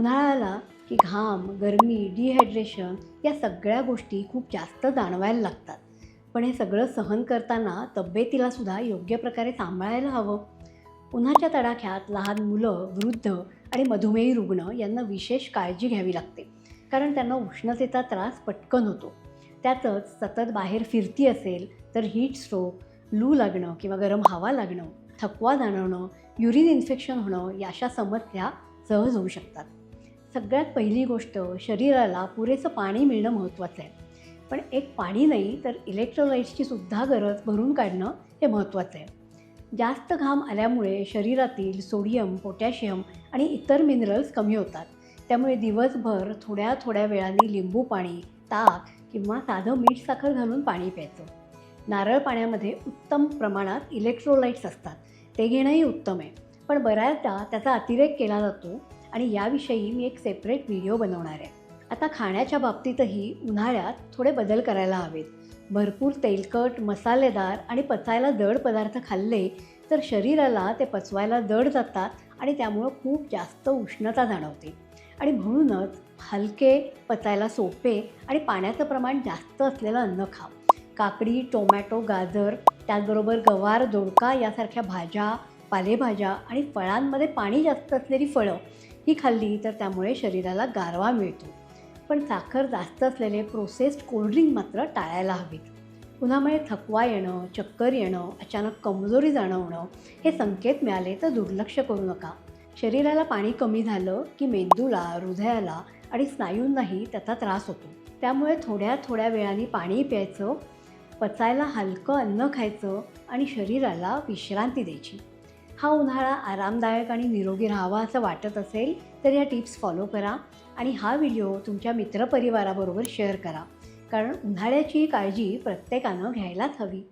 उन्हाळा आला की घाम गरमी डिहायड्रेशन या सगळ्या गोष्टी खूप जास्त जाणवायला लागतात. पण हे सगळं सहन करताना तब्येतीला सुद्धा योग्य प्रकारे सांभाळायला हवं. उन्हाच्या तडाख्यात लहान मुलं वृद्ध आणि मधुमेही रुग्ण यांना विशेष काळजी घ्यावी लागते. कारण त्यांना उष्णतेचा त्रास पटकन होतो. त्यातच सतत बाहेर फिरती असेल तर हीट स्ट्रोक लू लागणं किंवा गरम हवा लागणं थकवा जाणवणं युरिन इन्फेक्शन होणं या अशा समस्या सहज होऊ शकतात. सगळ्यात पहिली गोष्ट शरीराला पुरेसं पाणी मिळणं महत्त्वाचं आहे. पण एक पाणी नाही तर इलेक्ट्रोलाइट्सची सुद्धा गरज भरून काढणं हे महत्त्वाचं आहे. जास्त घाम आल्यामुळे शरीरातील सोडियम पोटॅशियम आणि इतर मिनरल्स कमी होतात. त्यामुळे दिवसभर थोड्या थोड्या वेळाने लिंबू पाणी ताक किंवा साधं मीठ साखर घालून पाणी प्यायचं. नारळ पाण्यामध्ये उत्तम प्रमाणात इलेक्ट्रोलाइट्स असतात. ते घेणंही उत्तम आहे. पण बऱ्याचदा त्याचा अतिरेक केला जातो आणि याविषयी मी एक सेपरेट व्हिडिओ बनवणार आहे. आता खाण्याच्या बाबतीतही उन्हाळ्यात थोडे बदल करायला हवेत. भरपूर तेलकट मसालेदार आणि पचायला जड पदार्थ खाल्ले तर शरीराला ते पचवायला जड जातात आणि त्यामुळं खूप जास्त उष्णता जाणवते. आणि म्हणूनच हलके पचायला सोपे आणि पाण्याचं प्रमाण जास्त असलेलं अन्न खा. काकडी टोमॅटो गाजर त्याचबरोबर गवार दोडका यासारख्या भाज्या पालेभाज्या आणि फळांमध्ये पाणी जास्त असलेली फळं ही खाल्ली तर त्यामुळे शरीराला गारवा मिळतो. पण साखर जास्त असलेले प्रोसेस्ड कोल्ड्रिंक मात्र टाळायला हवीत. उन्हामुळे थकवा येणं चक्कर येणं अचानक कमजोरी जाणवणं हे संकेत मिळाले तर दुर्लक्ष करू नका. शरीराला पाणी कमी झालं की मेंदूला हृदयाला आणि स्नायूंनाही त्याचा त्रास होतो. त्यामुळे थोड्या थोड्या वेळाने पाणी प्यायचं पचायला हलकं अन्न खायचं आणि शरीराला विश्रांती द्यायची. हा उन्हाळा आरामदायक आणि निरोगी राहावा असं वाटत असेल तर या टिप्स फॉलो करा आणि हा व्हिडिओ तुमच्या मित्रपरिवाराबरोबर शेअर करा. कारण उन्हाळ्याची काळजी प्रत्येकानं घ्यायलाच हवी.